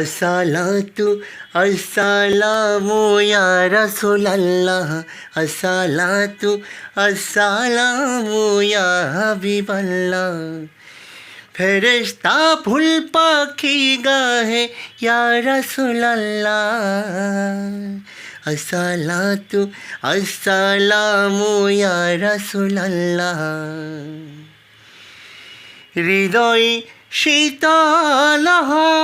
আসসালাতু আসসালামু ইয়া রাসূলাল্লাহ। আসসালাতু আসসালামু ইয়া হাবিবাল্লাহ। ফেরেশতা ফুল পাখি গাহে ইয়া রাসূলাল্লাহ। আসসালাতু আসসালামু ইয়া রাসূলাল্লাহ। হৃদয় শীতল হয়,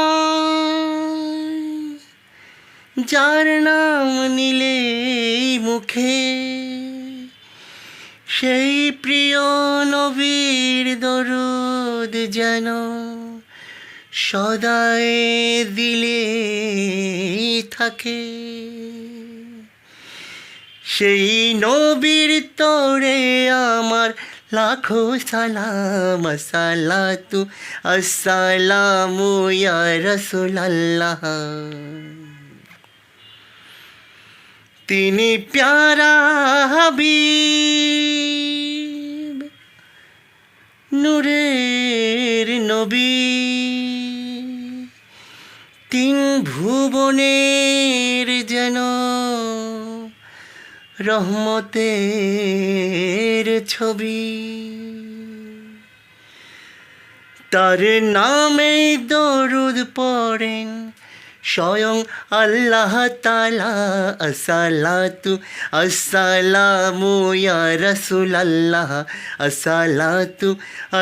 যার নাম নিলে মুখে, সেই প্রিয় নবীর দরুদ যেন সদায় দিলে থাকে। সেই নবীর তোরে আমার লাখো সালাম, সালাতু, আসসালামু ইয়া রাসূলাল্লাহ। তিনি প্যারা হাবিব নূরের নবী। তিন ভুবনের যেন রহমতের ছবি। তার নামে দরুদ পড়েন স্বয়ং আল্লাহ তালা আসসালাতু আসসালামু ইয়া রাসূলাল্লাহ আসসালাতু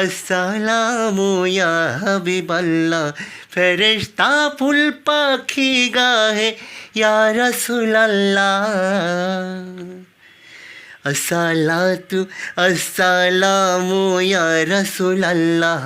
আসসালামু ইয়া হাবিবাল্লাহ ফেরেশতা ফুল পাখি গাহে ইয়া রাসূলাল্লাহ আসসালাতু আসসালামু ইয়া রাসূলাল্লাহ